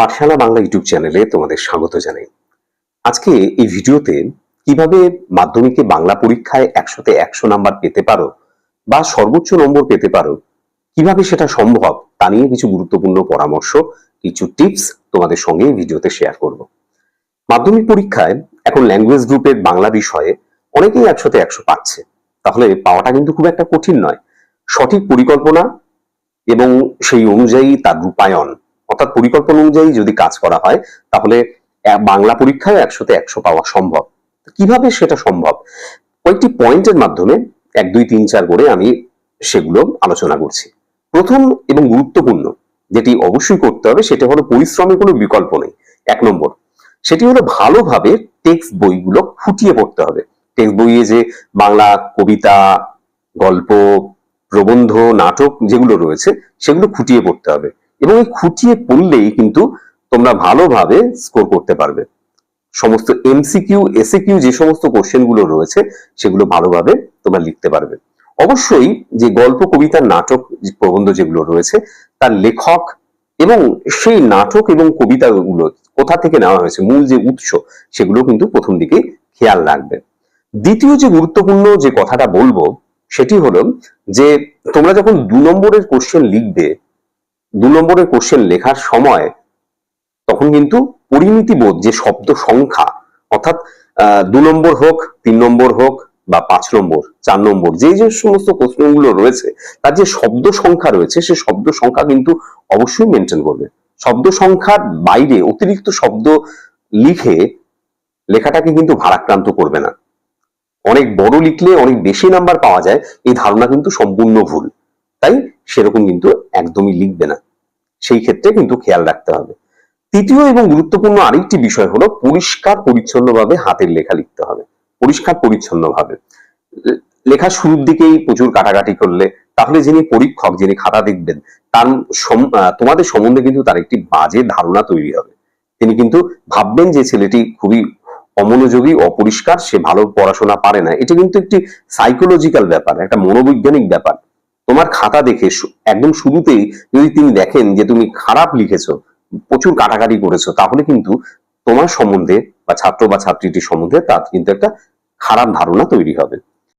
পাঠশালা Bangla YouTube চ্যানেলে তোমাদের স্বাগত জানাই। আজকে এই ভিডিওতে কীভাবে মাধ্যমিকে বাংলা পরীক্ষায় একশোতে একশো নাম্বার পেতে পারো বা সর্বোচ্চ নম্বর পেতে পারো, কীভাবে সেটা সম্ভব তা নিয়ে কিছু গুরুত্বপূর্ণ পরামর্শ, কিছু টিপস তোমাদের সঙ্গে এই ভিডিওতে শেয়ার করব। মাধ্যমিক পরীক্ষায় এখন ল্যাঙ্গুয়েজ গ্রুপের বাংলা বিষয়ে অনেকেই একশোতে একশো পাচ্ছে। তাহলে পাওয়াটা কিন্তু খুব একটা কঠিন নয়। সঠিক পরিকল্পনা এবং সেই অনুযায়ী তার রূপায়ণ অর্থাৎ পরিকল্পনা অনুযায়ী যদি কাজ করা হয়, তাহলে বাংলা পরীক্ষায় একশোতে একশো পাওয়া সম্ভব। কীভাবে সেটা সম্ভব? কয়েকটি পয়েন্টের মাধ্যমে এক, দুই, তিন, চার করে আমি সেগুলো আলোচনা করছি। প্রথম এবং গুরুত্বপূর্ণ যেটি অবশ্যই করতে হবে, সেটা হলো পরিশ্রমের কোনো বিকল্প নেই। এক নম্বর, সেটি হলো ভালোভাবে টেক্সট বইগুলো ফুটিয়ে পড়তে হবে। টেক্সট বইয়ে যে বাংলা কবিতা, গল্প, প্রবন্ধ, নাটক যেগুলো রয়েছে, সেগুলো খুঁটিয়ে পড়তে হবে। এবং এই খুঁটিয়ে পড়লেই কিন্তু তোমরা ভালোভাবে স্কোর করতে পারবে। সমস্ত এমসিকিউ এসএকিউ যে সমস্ত কোশ্চেনগুলো রয়েছে, সেগুলো ভালোভাবে তোমরা লিখতে পারবে। অবশ্যই যে গল্প, কবিতা, নাটক প্রবন্ধ যেগুলো রয়েছে, তার লেখক এবং সেই নাটক এবং কবিতাগুলো কোথা থেকে নেওয়া হয়েছে, মূল যে উৎস, সেগুলো কিন্তু প্রথম দিকে খেয়াল রাখবে। দ্বিতীয় যে গুরুত্বপূর্ণ যে কথাটা বলব, সেটি হলো যে তোমরা যখন দু নম্বরের কোশ্চেন লিখবে দু নম্বরের কোশ্চেন লেখার সময় তখন কিন্তু পরিমিতি বোধ যে শব্দ সংখ্যা, অর্থাৎ দু নম্বর হোক, তিন নম্বর হোক বা পাঁচ নম্বর, চার নম্বর, যে যে সমস্ত প্রশ্নগুলো রয়েছে, তার যে শব্দ সংখ্যা রয়েছে, সে শব্দ সংখ্যা কিন্তু অবশ্যই মেনটেন করবে। শব্দ সংখ্যার বাইরে অতিরিক্ত শব্দ লিখে লেখাটাকে কিন্তু ভারাক্রান্ত করবে না। অনেক বড় লিখলে অনেক বেশি নাম্বার পাওয়া যায়, এই ধারণা কিন্তু সম্পূর্ণ ভুল। তাই সেরকম কিন্তু একদমই লিখবে না। সেই ক্ষেত্রে কিন্তু খেয়াল রাখতে হবে। তৃতীয় এবং গুরুত্বপূর্ণ আরেকটি বিষয় হলো পরিষ্কার পরিচ্ছন্নভাবে হাতের লেখা লিখতে হবে। পরিষ্কার পরিচ্ছন্নভাবে। লে- লেখার শুরুর দিকেই প্রচুর কাটাকাটি করলে তাহলে যিনি পরীক্ষক, যিনি খাতা দেখবেন, তার তোমাদের সম্বন্ধে কিন্তু তার একটি বাজে ধারণা তৈরি হবে। তিনি কিন্তু ভাববেন যে ছেলেটি খুবই অমনোযোগী, অপরিষ্কার, সে ভালো পড়াশোনা পারে না। এটা কিন্তু একটি সাইকোলজিক্যাল ব্যাপার, একটা মনোবৈজ্ঞানিক ব্যাপার। তোমার খাতা দেখে একদম শুরুতেই যদি তিনি দেখেন যে তুমি খারাপ লিখেছো, প্রচুর কাটাকাটি করেছ, তাহলে কিন্তু তোমার সম্বন্ধে বা ছাত্র বা ছাত্রীটির সম্বন্ধে তার কিন্তু একটা খারাপ ধারণা তৈরি হবে।